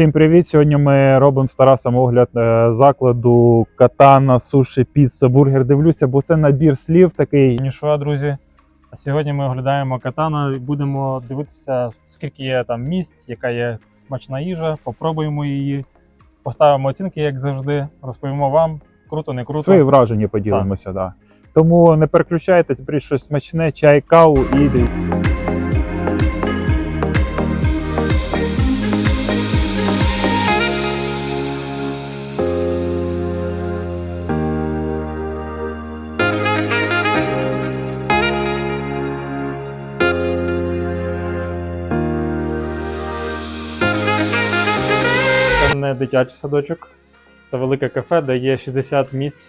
Всім привіт! Сьогодні ми робимо з Тарасом огляд е, закладу катана, суші, піца, бургер. Дивлюся, бо це набір слів такий. Нішва, друзі. А сьогодні ми оглядаємо катана і будемо дивитися, скільки є там місць, яка є смачна їжа. Попробуємо її, поставимо оцінки, як завжди. Розповімо вам, круто, не круто. Свої враження поділимося. Да. Тому не переключайтесь, беріть щось смачне, чай, каву і дивіться. Дитячий садочок, це велике кафе, де є 60 місць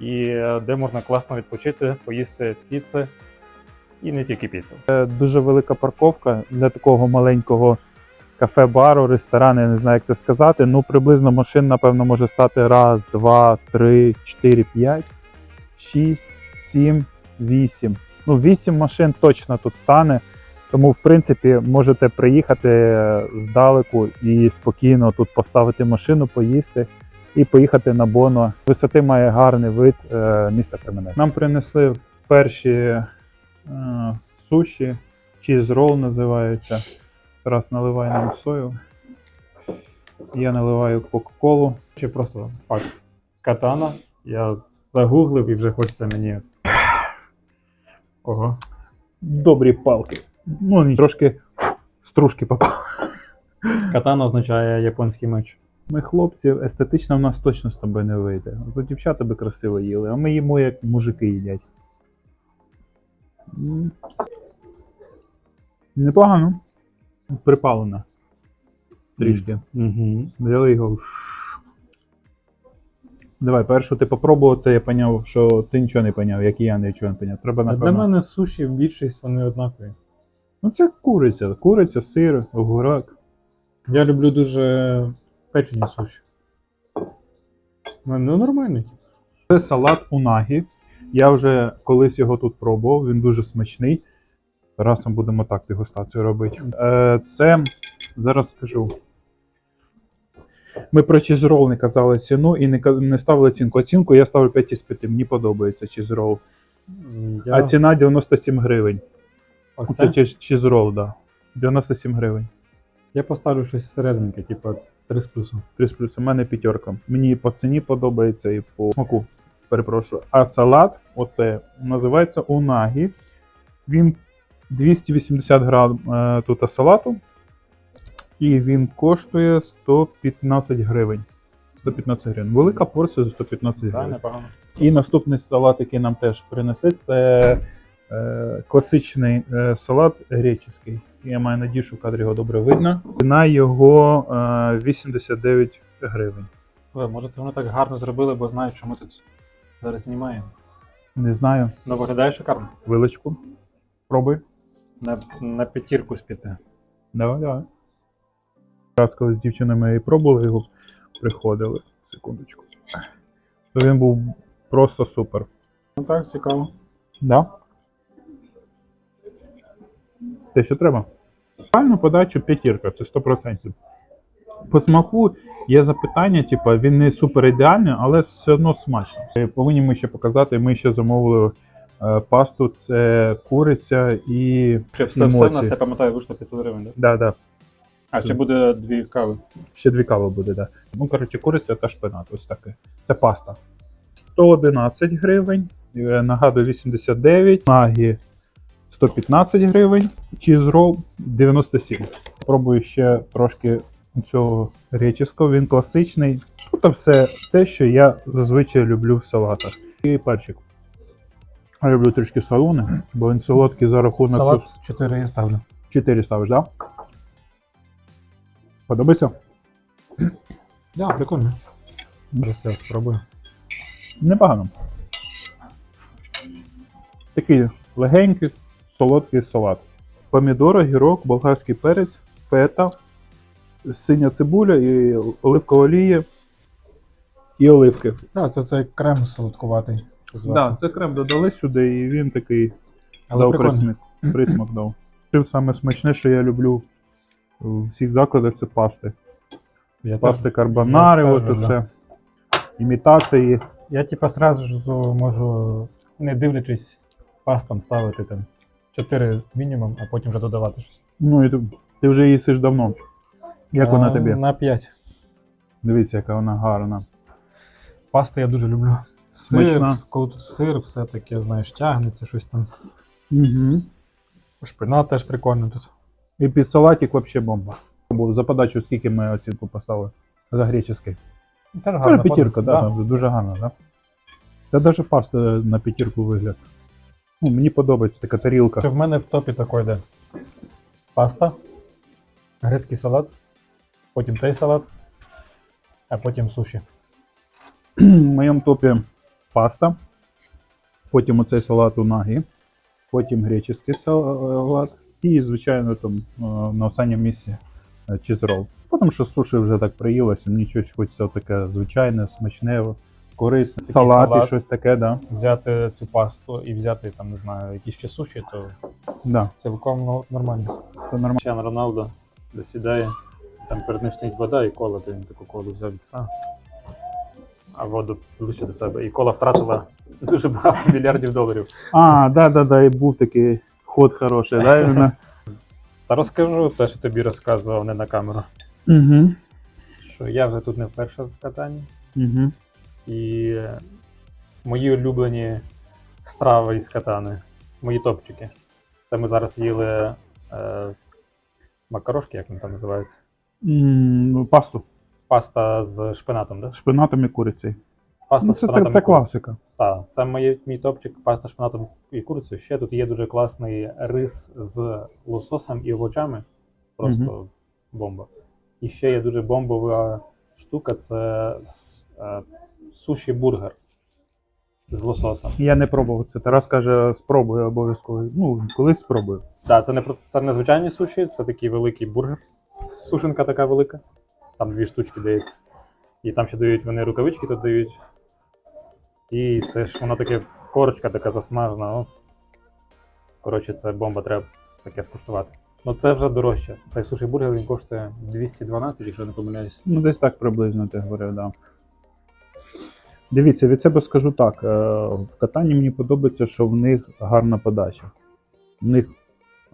і е, де можна класно відпочити, поїсти піци і не тільки піци. Це дуже велика парковка для такого маленького кафе-бару, ресторану, я не знаю, як це сказати. Ну, приблизно машин, напевно, може стати раз, два, три, чотири, п'ять, шість, сім, вісім. Ну, вісім машин точно тут стане. Тому, в принципі, можете приїхати е, здалеку і спокійно тут поставити машину, поїсти і поїхати на Боно. Висоти має гарний вид е, міста Кременець. Нам принесли перші е, суші, чіз рол називаються. Тарас наливає нам сою. Я наливаю Кока-Колу. Ще просто факт. Катана. Я загуглив і вже хочеться мені. Ого. Добрі палки. Ну, трошки стружки попав. Катана означає японський меч. Ми хлопці, естетично в нас точно з тобою не вийде. От дівчата би красиво їли, а ми їмо як мужики їдять. Непогано. Припалено. Трішки. Угу. Взяли його. Давай, першу ти попробував це, я поняв, що ти нічого не поняв, як і я нічого не поняв. Треба Для мене суші більшість вони однакові. Ну це куриця. Куриця, сир, огурак. Я люблю дуже печені суші. Ну, нормальний. Це салат унагі. Я вже колись його тут пробував, він дуже смачний. Разом будемо так дегустацію робити. Е, це зараз скажу. Ми про чізрол не казали ціну і не, не ставили оцінку. Оцінку я ставлю 5 із 5. Мені подобається чізрол. Я А ціна 97 гривень. Ось Це це? чізрол, да. 97 гривень. Я поставлю щось середненьке, типу 3 з плюсом. 3 з плюсом. У мене п'ятерка. Мені по ціні подобається і по смаку. Перепрошую. А салат, оце називається унагі. Він 280 грам е, тут салату. І він коштує 115 гривень. 115 гривень. Велика порція за 115 Так, гривень. непогано. І наступний салат, який нам теж принесе, це класичний е, салат греческий. Я маю надію, що в кадрі його добре видно. Ціна його е, 89 гривень. Слухай, може це вони так гарно зробили, бо знають, що ми тут зараз знімаємо. Не знаю. Ну виглядає шикарно. Вилочку. Пробуй. На, на п'ятірку спіти. Давай, давай. Раз, коли з дівчинами і пробували його, приходили. Секундочку. То він був просто супер. Ну так, цікаво. Да? Те, що треба. Правильну подачу п'ятірка, це 100%. По смаку є запитання, типу, він не супер ідеальний, але все одно смачно. Повинні ми ще показати, ми ще замовили е, пасту, це куриця і. Ще все, все в Емоції. нас, я пам'ятаю, вийшло 500 гривень, так? Да, да. А, ще буде дві кави. Ще дві кави буде, да. Ну, коротше, куриця та шпинат, ось таке. Це паста. 111 гривень, е, нагадую, 89, нагі 115 гривень, чізрол 97. Пробую ще трошки цього греческого, він класичний. Тут все те, що я зазвичай люблю в салатах. І перчик. Я люблю трішки солоний, бо він солодкий за рахунок. Салат 4 я ставлю. 4 ставиш, так? Да? Подобається? Да, прикольно. Зараз я спробую. Непогано. Такий легенький, солодкий салат. Помідор, огірок, болгарський перець, фета, синя цибуля і оливкова олія і оливки. Так, це цей крем солодкуватий. Так, це крем додали сюди, і він такий Але дав прикольно. присмак, присмак дав. Чим саме смачне, що я люблю у всіх закладах, це пасти. Я, пасти теж, карбонари, я от люблю. оце. Імітації. я типа сразу можу, не дивлячись, пастам ставити там 4 мінімум, а потім вже додавати щось. Ну і ти, ти вже їсиш давно. Як вона А, тобі? На 5. Дивіться, яка вона гарна. Пасти я дуже люблю. Смачна. Сир, коли тут сир, все таке, знаєш, тягнеться, щось там. Угу. Шпинат теж прикольно тут. І під салатик взагалі бомба. Бо за подачу скільки ми оцінку поставили за греческий. Теж Гарна гарна п'ятірка, подача. да, дуже гарна, да? Та навіть паста на п'ятірку вигляд. Ну, мені подобається така тарілка. Це в мене в топі тако йде. Паста, грецький салат, потім цей салат, а потім суші. В моєму топі паста, потім оцей салат унагі, потім греческий салат і, звичайно, там е, на останньому місці е, чізрол. Тому що суші вже так приїлося, мені щось хочеться таке звичайне, смачне, корисне. Такий Салат і щось таке, да. Взяти цю пасту і взяти, там, не знаю, якісь ще суші, то Да, цілком ну, нормально. це нормально. Чан Роналдо досідає, там перед ним стоїть вода і кола, то він таку колу взяв відстав. А воду ближче до себе. І кола втратила дуже багато мільярдів доларів. А, да, да, да, і був такий ход хороший, да. Та розкажу те, що тобі розказував не на камеру. Угу. Що я вже тут не вперше в катанні. Угу. І мої улюблені страви із катани, мої топчики. Це ми зараз їли е, макарошки, як вони там називаються. Пасту Паста з шпинатом, да? з шпинатом і курицею. Паста Ну, з це, шпинатом. це, і це курицею. класика. Так, це моє, мій топчик, паста з шпинатом і курицею. Ще тут є дуже класний рис з лососем і овочами. Просто бомба. І ще є дуже бомбова штука це с- е, суші бургер з лососем. Я не пробував це. Тарас каже, спробую обов'язково. Ну, колись спробую. Так, це не про- це не звичайні суші, це такий великий бургер. Сушенка така велика. Там дві штучки дається. І там ще дають вони рукавички тут дають. І це ж воно таке корочка така засмажена. О. Коротше, це бомба, треба с- таке скуштувати. Ну це вже дорожче. Цей суші бургер він коштує 212, якщо я не помиляюсь. Ну, десь так приблизно ти говорив, да. Дивіться, від себе скажу так. е, В катанні мені подобається, що в них гарна подача. В них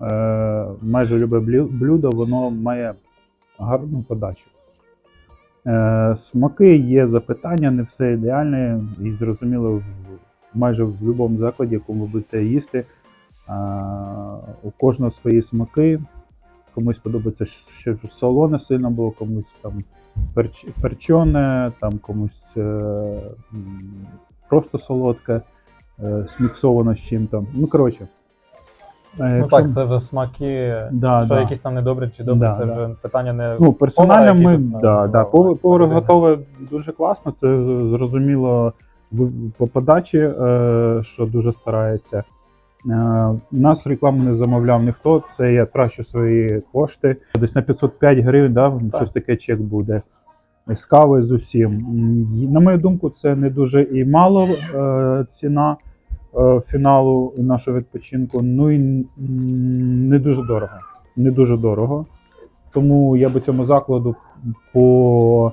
е, майже любе блю- блюдо, воно має гарну подачу. Е, смаки є запитання, не все ідеальне, і зрозуміло, майже в будь-якому закладі, якому ви будете їсти, у кожного свої смаки. Комусь подобається, щоб солоне сильно було, комусь там перч, перчоне, там комусь е, просто солодке, е, сміксовано з чим-то. Ну, коротше. Е, Ну якщо- так, це вже смаки, Да, що да. якісь там недобрі чи добрі, Да, це да. вже питання не Ну, персонально Повара, ми тут, да, е, да, в- повар, повар магазині. готове дуже класно. Це зрозуміло в- по подачі, е, що дуже старається. Е, Нас рекламу не замовляв ніхто. Це я трачу свої кошти. Десь на 505 гривень, да, щось таке чек буде. З кави з усім. На мою думку, це не дуже і мало е, ціна е, фіналу нашого відпочинку. Ну і не дуже дорого. Не дуже дорого. Тому я би цьому закладу по,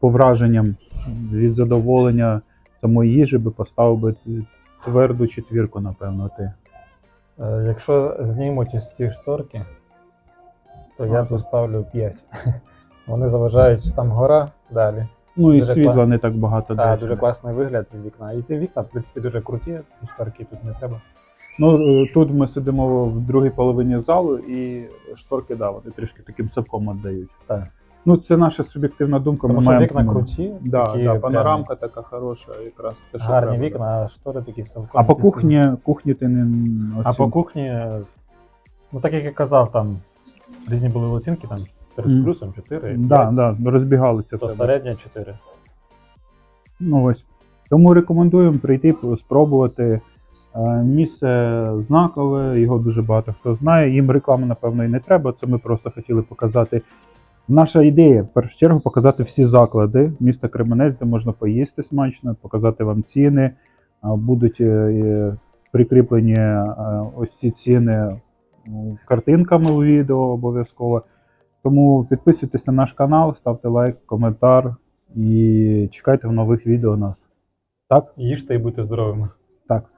по враженням від задоволення самої їжі би поставив би тверду четвірку, напевно, ти. Е, Якщо знімуть ось ці шторки, то я Ага. поставлю 5. Вони заважають там гора далі. Ну і Дуже світла кла- не так багато. Та, десь. дуже класний вигляд з вікна. І ці вікна, в принципі, дуже круті, ці шторки тут не треба. Ну, е, тут ми сидимо в другій половині залу, і шторки, да, вони трішки таким совком віддають. Так. Ну, це наша суб'єктивна думка. Тому ми що маємо вікна круті, Да, такі да, прям панорамка така хороша, якраз те, що гарні треба, вікна, да. а штори такі. А по кухні, кухні ти не А по кухні, е, ну так як я казав, там різні були оцінки, там 3 з Мгм. плюсом, 4, Да, 5, да, розбігалися. в то тебе. середня 4. Ну ось. Тому рекомендуємо прийти, спробувати. Е, Місце знакове, його дуже багато хто знає. Їм реклами, напевно, і не треба. Це ми просто хотіли показати. Наша ідея, в першу чергу, показати всі заклади міста Кременець, де можна поїсти смачно, показати вам ціни. Будуть е, прикріплені е, ось ці ціни картинками у відео обов'язково. Тому підписуйтесь на наш канал, ставте лайк, коментар і чекайте в нових відео нас. Так? Їжте і будьте здоровими. Так.